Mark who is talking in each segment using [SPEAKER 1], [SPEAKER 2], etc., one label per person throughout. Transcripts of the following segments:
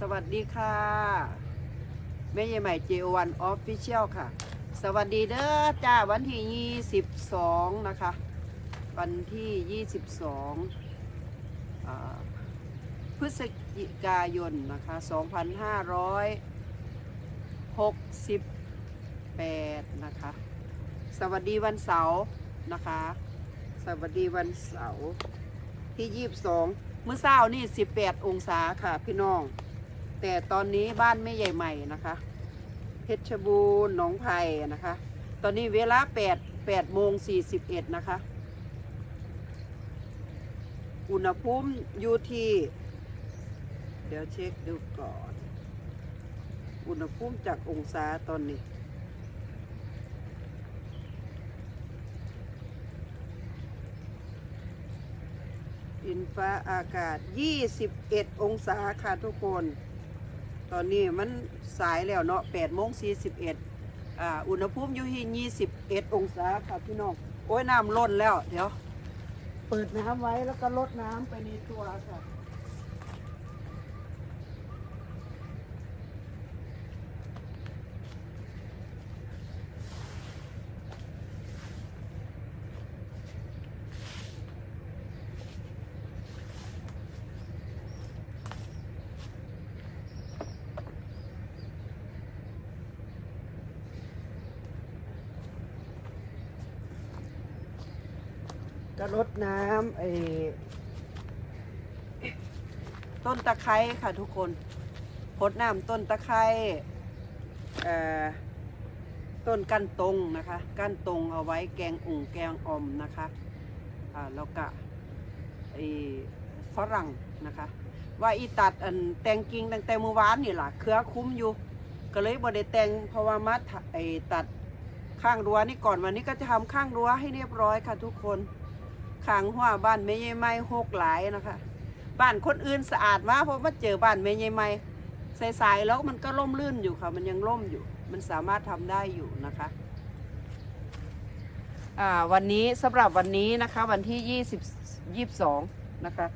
[SPEAKER 1] สวัสดีค่ะ แม่ใหญ่ใหม่ J1 Official ค่ะ สวัสดีเด้อจ้าวันที่ 22 นะคะ วันที่ 22อ่าพฤศจิกายนนะคะ 2568 นะคะ สวัสดีวันเสาร์นะคะ สวัสดีวันเสาร์ที่ 22เมื่อเช้านี่ 18 องศาค่ะพี่น้อง แต่ตอนนี้บ้านไม่ใหญ่ใหม่นะคะ เพชรบูรณ์หนองไผ่นะคะ ตอนนี้เวลา8 8โมง41นะคะ อุณหภูมิอยู่ที่ เดี๋ยวเช็คดูก่อน อุณหภูมิจากองศาตอนนี้อินฟ้าอากาศ 21 องศาค่ะทุกคน ตอนนี้มันสายแล้วเนาะ8โมง41อ่าอุณหภูมิอยู่ที่21องศาค่ะพี่น้อง โอ้ยน้ำล้นแล้ว เดี๋ยว เปิดน้ำไว้แล้วก็ลดน้ำไปในตัวค่ะ ก็ลดน้ำไอ้ต้นตะไคร้ค่ะทุกคนพดน้ำต้นตะไคร้ต้นกั้นตรงนะคะ กั้นตรงเอาไว้แกงอุ่งแกงอ่อมนะคะอ่าแล้วก็ไอ้ฝรั่งนะคะ ว่าอีตัดอันแตงกิ่งตั้งแต่เมื่อวานนี่ล่ะเครือคุ้มอยู่ ก็เลยบ่ได้แตงเพราะว่ามัดไอ้ตัดข้างรั้วนี่ก่อนวันนี้ก็จะทำข้างรั้วให้เรียบร้อยค่ะทุกคน ขังหัวบ้านแม่ยายไม้หกหลายนะคะ บ้านคนอื่นสะอาดมากเพราะว่าเจอบ้านแม่ยายไม้ใสๆแล้วมันก็ล่มลื่นอยู่ค่ะ มันยังล่มอยู่ มันสามารถทำได้อยู่นะคะวันนี้สำหรับวันนี้นะคะ วันที่20 22นะคะ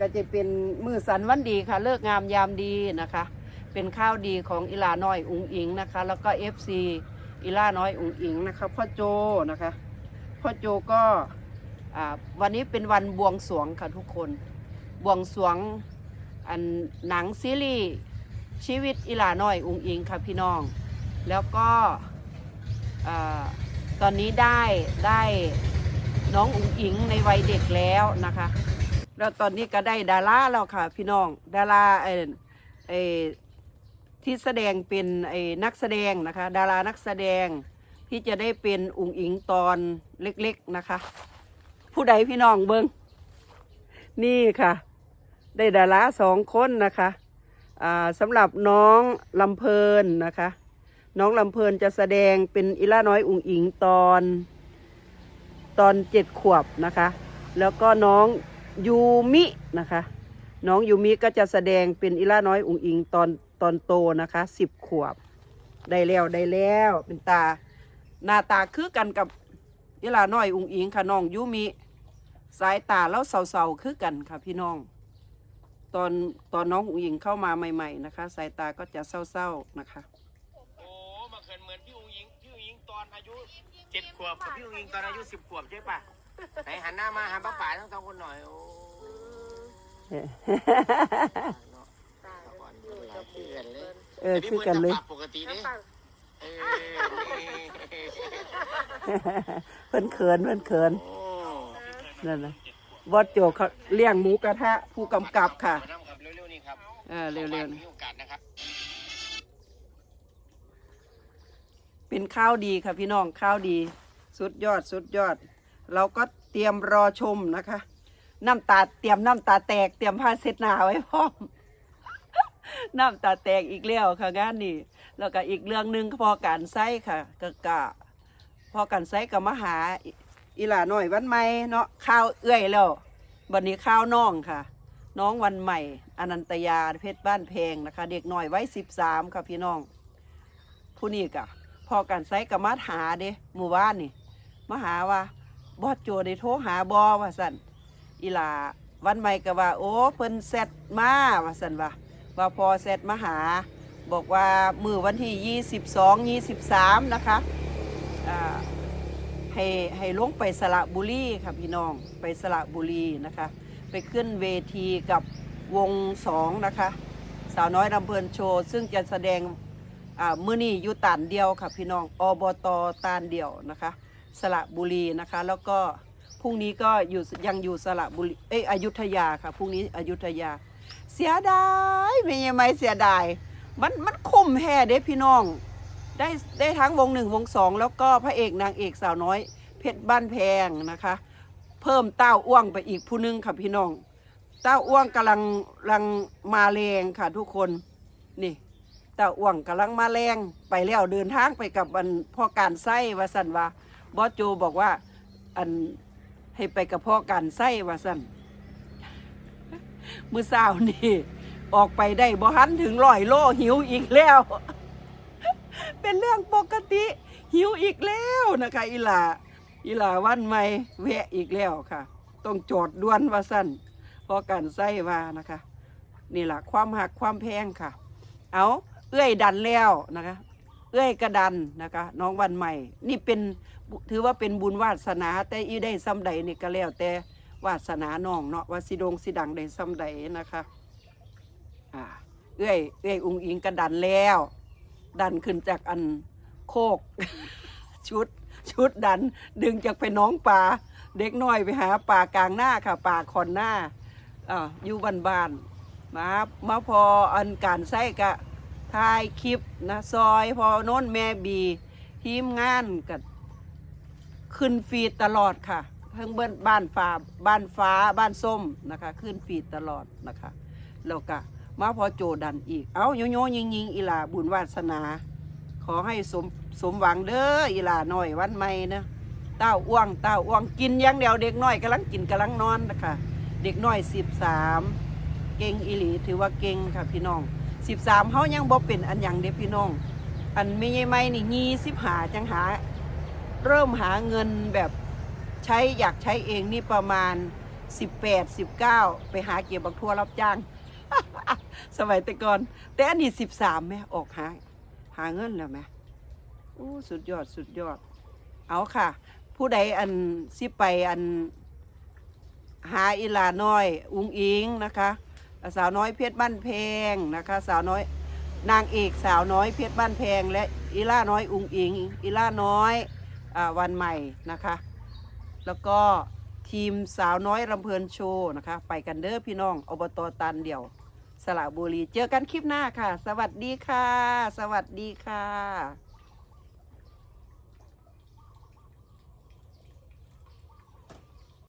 [SPEAKER 1] ก็จะเป็นมือสันวันดีค่ะ เลิกงามยามดีนะคะ เป็นข้าวดีของอิลาน้อยอุงอิงนะคะ แล้วก็ FC อิลาน้อยอุงอิงนะคะพ่อโจนะคะพ่อโจก็ วันนี้เป็นวันบวงสรวงค่ะทุกคน บวงสรวงอันหนังซีรีส์ชีวิตอิลาน้อยอุงอิงค่ะพี่น้อง แล้วก็ตอนนี้ได้ได้น้องอุงอิงในวัยเด็กแล้วนะคะ แล้วตอนนี้ก็ได้ดาราแล้วค่ะพี่น้อง ดาราเอเอที่แสดงเป็นไอ้นักแสดงนะคะ ดารานักแสดงที่จะได้เป็นอุงอิงตอนเล็กๆนะคะ ผู้ใดพี่น้องเบิงนี่ค่ะ ได้ดาราสองคนนะคะสำหรับน้องลำเพลินนะคะ น้องลำเพลินจะแสดงเป็นอิล่าน้อยอุ๋งอิงตอนตอนเจ็ดขวบนะคะ แล้วก็น้องยูมินะคะ น้องยูมิก็จะแสดงเป็นอิล่าน้อยอุ๋งอิงตอนตอนโตนะคะสิบขวบ ได้แล้วได้แล้วเป็นตา หน้าตาคือกันกับเวลาน้อยอุงอิงค่ะน้องยุมิ สายตาแล้วเศร้าๆคือกันค่ะพี่น้อง ตอนตอนน้องอุงอิงเข้ามาใหม่ ๆ นะคะ สายตาก็จะเศร้าๆนะคะ
[SPEAKER 2] โอ้มาเขินเหมือนพี่อุงยิงพี่อุงยิงตอนอายุเจ็ดขวบกับพี่อุงยิงตอนอายุสิบขวบใช่ปะไหนหันหน้ามาหาป้าป๋าทั้งสองคนหน่อยโอ้เนาะป้าก่อนเวลาเพื่อนเลย
[SPEAKER 1] เออคือกันเลย
[SPEAKER 2] แต่พี่ปิ้จะปรับปกตินี่เออ
[SPEAKER 1] เพิ่นเขินเพิ่นเขิน
[SPEAKER 2] โอ้
[SPEAKER 1] นั่นนะบอสโจเขาเลี้ยงหมูกระทะผู้กำกับค่ะ
[SPEAKER 2] มานั่งครับเร็วๆนี่ครับ
[SPEAKER 1] เออเร็ว
[SPEAKER 2] ๆมีโอกาสนะครับ
[SPEAKER 1] ๆเป็นข้าวดีค่ะพี่น้องข้าวดี สุดยอดสุดยอด เราก็เตรียมรอชมนะคะ น้ำตาเตรียมน้ำตาแตกเตรียมผ้าเช็ดหน้าไว้พร้อมน้ำตาแตกอีกแล้วค่ะงานนี้แล้วก็อีกเรื่องหนึ่งพอการไส้ค่ะกะกะพอการไส้ก็มาหา อีหล่าหน่อยวันใหม่เนาะข้าวเอื้อยแล้วบันนี้ข้าวน้องค่ะ น้องวันใหม่ อนันตยาเพชรบ้านเพงนะคะ เด็กหน่อยไว้สิบสามค่ะพี่น้อง ผู้นี้กะพอการไส้ก็มาหาเด้หมู่บ้านนี่มาหาว่าบอสโจได้โทรหาบอว่าสันอีหล่าวันใหม่ก็ว่า โอ้เพิ่นเสร็จมาว่าสันว่าว่าพอเสร็จมาหา บอกว่ามือวันที่22 23นะคะอ่า ให้ให้ลงไปสระบุรีค่ะพี่น้องไปสระบุรีนะคะ ไปขึ้นเวทีกับวงสองนะคะ สาวน้อยลำเพลินโชว์ ซึ่งจะแสดงมือนี้อยู่ตานเดียวค่ะพี่น้องอบตตานเดียวนะคะ สระบุรีนะคะ แล้วก็พรุ่งนี้ก็อยู่ยังอยู่สระบุรีเอ้ยอยุธยาค่ะพรุ่งนี้อยุธยา เสียดายไม่ยังไม่เสียดายมันมันคุ้มแฮ่เด้พี่น้อง ได้ได้ทั้งวงหนึ่งวงสองแล้วก็พระเอกนางเอกสาวน้อย เพชรบ้านแพงนะคะ เพิ่มเต้าอ้วงไปอีกผู้หนึงค่ะพี่น้อง เต้าอ้วงกำลังกำลังมาแรงค่ะทุกคนนี่เต้าอ้วงกำลังมาแรงไปแล้วเดินทางไปกับอันพ่อการไส้วาสันวาบอสโจบอกว่าอันให้ไปกับพ่อการไส้วาสันมือสาวนี่ออกไปได้บ่หันถึงร้อยโลหิวอีกแล้ว เป็นเรื่องปกติ หิวอีกแล้วนะคะอีหลาอีหลาวันใหม่แวะอีกแล้วค่ะ ต้องจทย์ด่วนว่าสั้นพอกันไส้ว่านะคะ นี่แหละความหักความแพงค่ะ เอาเอื้อยดันแล้วนะคะ เอื้อยกระดันนะคะ น้องวันใหม่ นี่เป็นถือว่าเป็นบุญวาสนา แต่อีได้ซ้ำใดนี่ก็แล้วแต่วาสนาน้องเนาะว่าสิดงสิดังได้ซ้ำใดนะคะอ่าเอื้อยเอื้อยอุงอิงกระดันแล้ว ดันขึ้นจากอันโคก ชุดชุดดันดึงจากไปน้องปลาเด็กน้อยไปหาป่ากลางหน้าค่ะป่าคอนหน้าอ่าอยู่บ้านบ้านมามาพออันการใส่กะถ่ายคลิปนะซอยพอโน้นแม่บีทีมงานกับขึ้นฟีดตลอดค่ะทั้งเบิ้นบ้านฟ้าบ้านฟ้าบ้านส้มนะคะ ขึ้นฟีดตลอดนะคะแล้วก็ มาพอโจดันอีก เอาโยโยยิงยิงอีหลาบุญวาสนา ขอให้สมสมหวังเด้ออีหลาหน่อยวันใหม่นะเต้าอ้วงเต้าอ้วงกินย่างเดียวเด็กน้อยกำลังกินกำลังนอนนะคะเด็กน้อยสิบสามเก่งอีหลีถือว่าเก่งค่ะพี่น้องสิบสามเขายังบ่เป็นอันย่างเด็กพี่น้อง อันไม่ใช่ไม่นี่ยี่สิบหาจังหา เริ่มหาเงินแบบใช้อยากใช้เองนี่ประมาณ18 19ไปหาเก็บบักทั่วรับจ้าง สมัยแต่ก่อน แต่อันนี้13แม่ออกหาหาเงินแล้วไหมโอ้สุดยอดสุดยอด เอาค่ะ ผู้ใดอันสิไปอันหาอีลาน้อย อุงอิงนะคะ สาวน้อยเพชรบ้านแพงนะคะ สาวน้อยนางเอกสาวน้อยเพชรบ้านแพง และอีล่าน้อยอุงอิงอีล่าน้อยอวันใหม่นะคะ แล้วก็ทีมสาวน้อยรำเพลินโชว์นะคะ ไปกันเด้อพี่น้องอบตตันเดี่ยว สระบุรี เจอกันคลิปหน้าค่ะ สวัสดีค่ะ สวัสดีค่ะ